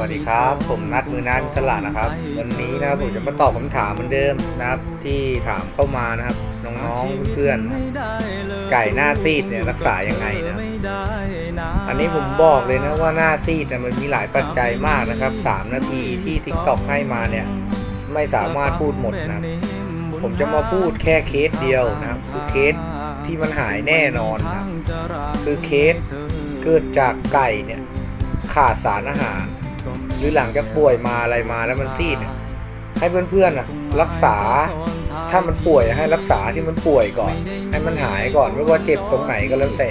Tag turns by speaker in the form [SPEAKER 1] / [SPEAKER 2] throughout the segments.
[SPEAKER 1] วัสดีครับ ผมนัดมือนัดสลัดนะครับ วันนี้นะครับผมจะมาตอบคำถามเหมือนเดิมนะครับ ที่ถามเข้ามานะครับ น้องๆเพื่อนๆไก่หน้าซีดเนี่ยรักษายังไงนะอันนี้ผมบอกเลยนะว่าหน้าซีดเนี่ยมันมีหลายปัจจัยมากนะครับ 3 นาทีที่ t ิ k t o k ให้มาเนี่ย ไม่สามารถพูดหมดนะผมจะมาพูดแค่เคสเดียวนะครับคือเคสที่มันหายแน่นอนนะคือเคสเกิดจากไก่เนี่ยขาดสารอาหาร หรือหลังจากป่วยมาอะไรมาแล้วมันซีดเนี่ยให้เพื่อนๆน่ะรักษา ถ้ามันป่วยให้รักษาที่มันป่วยก่อน ให้มันหายก่อนไม่ว่าเจ็บตรงไหนก็แล้วแต่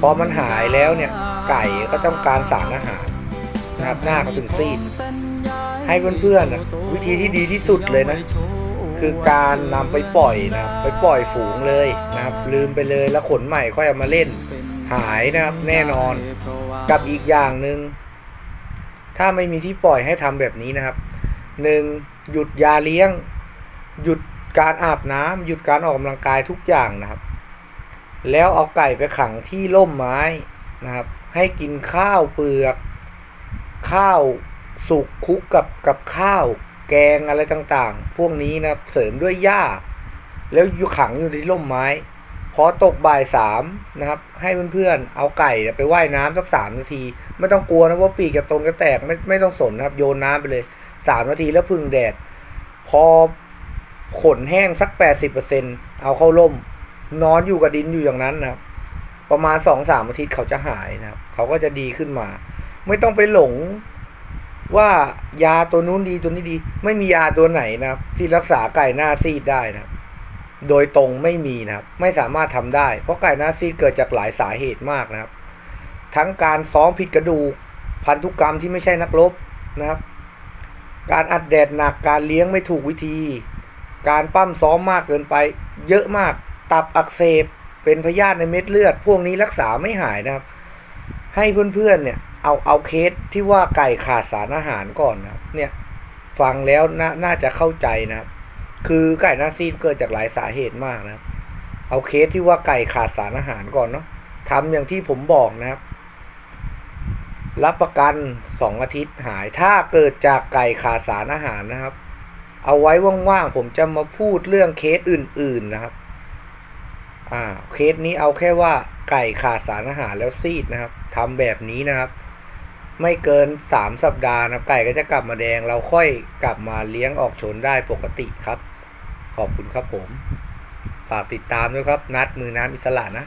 [SPEAKER 1] พอมันหายแล้วเนี่ย ไก่ก็ต้องการสารอาหารนะครับหน้าก็ถึงซีด ให้เพื่อนๆน่ะวิธีที่ดีที่สุดเลยนะ คือการนำไปปล่อยนะครับไปปล่อยฝูงเลยนะครับ ลืมไปเลยแล้วขนใหม่ค่อยเอามาเล่น หายนะครับแน่นอน กับอีกอย่างหนึ่ง ถ้าไม่มีที่ปล่อยให้ทำแบบนี้นะครับหนึ่งหยุดยาเลี้ยง หยุดการอาบน้ำหยุดการออกกำลังกายทุกอย่างนะครับ แล้วเอาไก่ไปขังที่ร่มไม้นะครับ ให้กินข้าวเปลือก ข้าวสุกคุกกับกับข้าว แกงอะไรต่างๆ พวกนี้นะครับเสริมด้วยหญ้า แล้วอยู่ขังอยู่ที่ร่มไม้ พอตกบ่ายสามนะครับ ให้เพื่อนๆ เอาไก่เนี่ยไปว่ายน้ำสักสามนาที ไม่ต้องกลัวนะว่าปีกจะตรงจะแตกไม่ไม่ต้องสนนะครับ โยนน้ำไปเลยสามนาทีแล้วพึ่งแดด พอขนแห้งสักแปดสิบเปอร์เซ็นเอาเข้าร่ม นอนอยู่กับดินอยู่อย่างนั้นนะครับ ประมาณสองสามอาทิตย์เขาจะหายนะครับ เขาก็จะดีขึ้นมา ไม่ต้องไปหลงว่ายาตัวนู้นดีตัวนี้ดี ไม่มียาตัวไหนนะครับ ที่รักษาไก่หน้าซีดได้นะครับ โดยตรงไม่มีนะครับ ไม่สามารถทำได้ เพราะไก่หน้าซีดเกิดจากหลายสาเหตุมากนะครับ ทั้งการซ้อมผิดกระดูก พันธุกรรมที่ไม่ใช่นักรบนะครับ การอัดแดดหนักการเลี้ยงไม่ถูกวิธี การปั้มซ้อมมากเกินไป เยอะมากตับอักเสบเป็นพยาธิในเม็ดเลือด พวกนี้รักษาไม่หายนะครับ ให้เพื่อนๆเนี่ยเอาเอาเคสที่ว่าไก่ขาดสารอาหารก่อนนะครับ เนี่ยฟังแล้วนน่าจะเข้าใจนะครับ คือไก่หน้าซีดเกิดจากหลายสาเหตุมากนะครับ เอาเคสที่ว่าไก่ขาดสารอาหารก่อนเนาะทำอย่างที่ผมบอกนะครับ รับประกันสองอาทิตย์หาย ถ้าเกิดจากไก่ขาดสารอาหารนะครับ เอาไว้ว่างๆผมจะมาพูดเรื่องเคสอื่น ๆนะครับ อ่า เคสนี้เอาแค่ว่าไก่ขาดสารอาหารแล้วซีดนะครับทำแบบนี้นะครับ ไม่เกินสามสัปดาห์นะไก่ก็จะกลับมาแดง เราค่อยกลับมาเลี้ยงออกชนได้ปกติครับ ขอบคุณครับผม ฝากติดตามด้วยครับ นัดมือน้ำอิสระนะ